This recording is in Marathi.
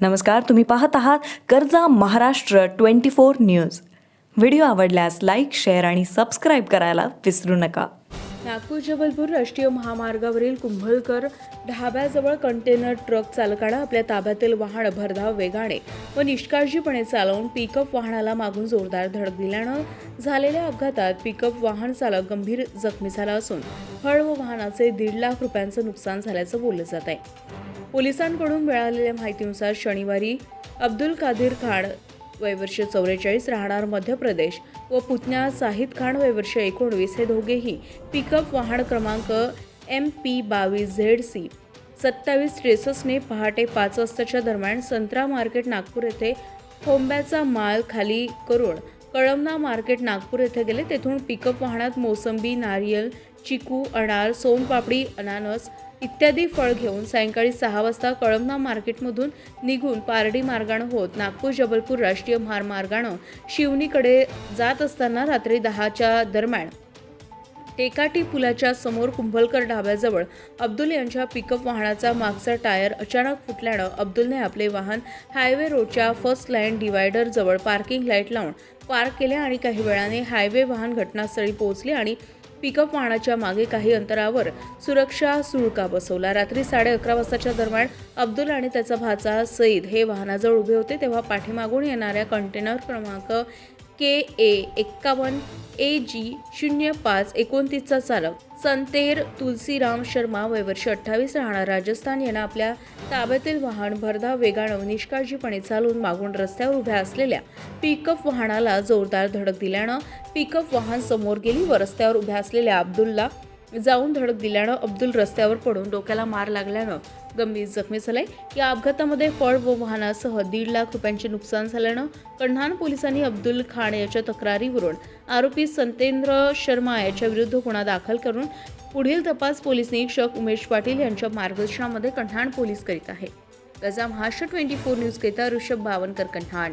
नमस्कार तुम्ही पाहत आहात कर्जा Maharashtra twenty four news. Video आवडल्यास लाईक शेअर आणि सबस्क्राईब करायला विसरू नका. नागपूर जबलपूर राष्ट्रीय महामार्गावरील कुंभलकर ढाब्याजवळ कंटेनर ट्रक चालकानं आपल्या ताब्यातील वाहन भरधाव वेगाने व निष्काळजीपणे चालवून पिकअप वाहनाला मागून जोरदार धडक दिल्यानं झालेल्या अपघातात पिकअप वाहन चालक गंभीर जखमी झाला असून फळ व वाहनाचे दीड लाख रुपयांचं नुकसान झाल्याचं बोललं जात आहे. पोलिसांकडून मिळालेल्या माहितीनुसार शनिवारी अब्दुल कादिर खान वयवर्ष चौवेचाळीस राहणार मध्य प्रदेश व पुतण्या साहिद खान वयवर्ष एकोणवीस हे दोघेही पिकअप वाहन क्रमांक एम पी बावीस झेड सी सत्तावीस ट्रेससने पहाटे पाच वाजताच्या दरम्यान संत्रा मार्केट नागपूर येथे खोंब्याचा माल खाली करून कळमना मार्केट नागपूर येथे गेले. तेथून पिकअप वाहनात मोसंबी नारियल चिकू अनार सोनपापडी अनानस इत्यादी फळ घेऊन सायंकाळी सहा वाजता कळमना मार्केटमधून निघून पारडी मार्गानं होत नागपूर जबलपूर राष्ट्रीय महामार्गानं शिवनीकडे जात असताना रात्री दहाच्या दरम्यान टेकाटी पुलाच्या समोर कुंभलकर ढाब्याजवळ अब्दुल यांच्या पिकअप वाहनाचा मागचा टायर अचानक फुटल्यानं अब्दुलने आपले वाहन हायवे रोडच्या फर्स्ट लाईन डिवायडर जवळ पार्किंग लाइट लावून पार्क केले आणि काही वेळाने हायवे वाहन घटनास्थळी पोहोचले आणि पिकअप वाहनाच्या मागे काही अंतरावर सुरक्षा सुळका बसवला. रात्री साडे अकरा वाजताच्या दरम्यान अब्दुल आणि त्याचा भाचा सईद हे वाहनाजवळ उभे होते तेव्हा पाठीमागून येणाऱ्या कंटेनर क्रमांक के ए एक्कावन्न ए जी शून्य पाच एकोणतीसचा चालक. संतेर तुलसीराम शर्मा वयवर्ष अठ्ठावीस राहणार राजस्थान. यांना आपल्या ताब्यातील वाहन भरधाव वेगानं निष्काळजीपणे चालवून मागून रस्त्यावर उभ्या असलेल्या पिकअप वाहनाला जोरदार धडक दिल्यानं पिकअप वाहन समोर गेली व रस्त्यावर उभ्या असलेल्या अब्दुल्ला जाऊन धडक दिल्यानं अब्दुल रस्त्यावर पडून डोक्याला मार लागल्यानं गंभीर जखमी झालाय. या अपघातामध्ये फळ व वाहनासह दीड लाख रुपयांचे नुकसान झाल्यानं कण्हाण पोलिसांनी अब्दुल खान याच्या तक्रारीवरून आरोपी संतेंद्र शर्मा याच्या विरुद्ध गुन्हा दाखल करून पुढील तपास पोलीस निरीक्षक उमेश पाटील यांच्या मार्गदर्शनामध्ये कण्हाण पोलीस करीत आहे. गजा महाराष्ट्र ट्वेंटी फोर न्यूज करिता ऋषभ बावनकर कण्हाण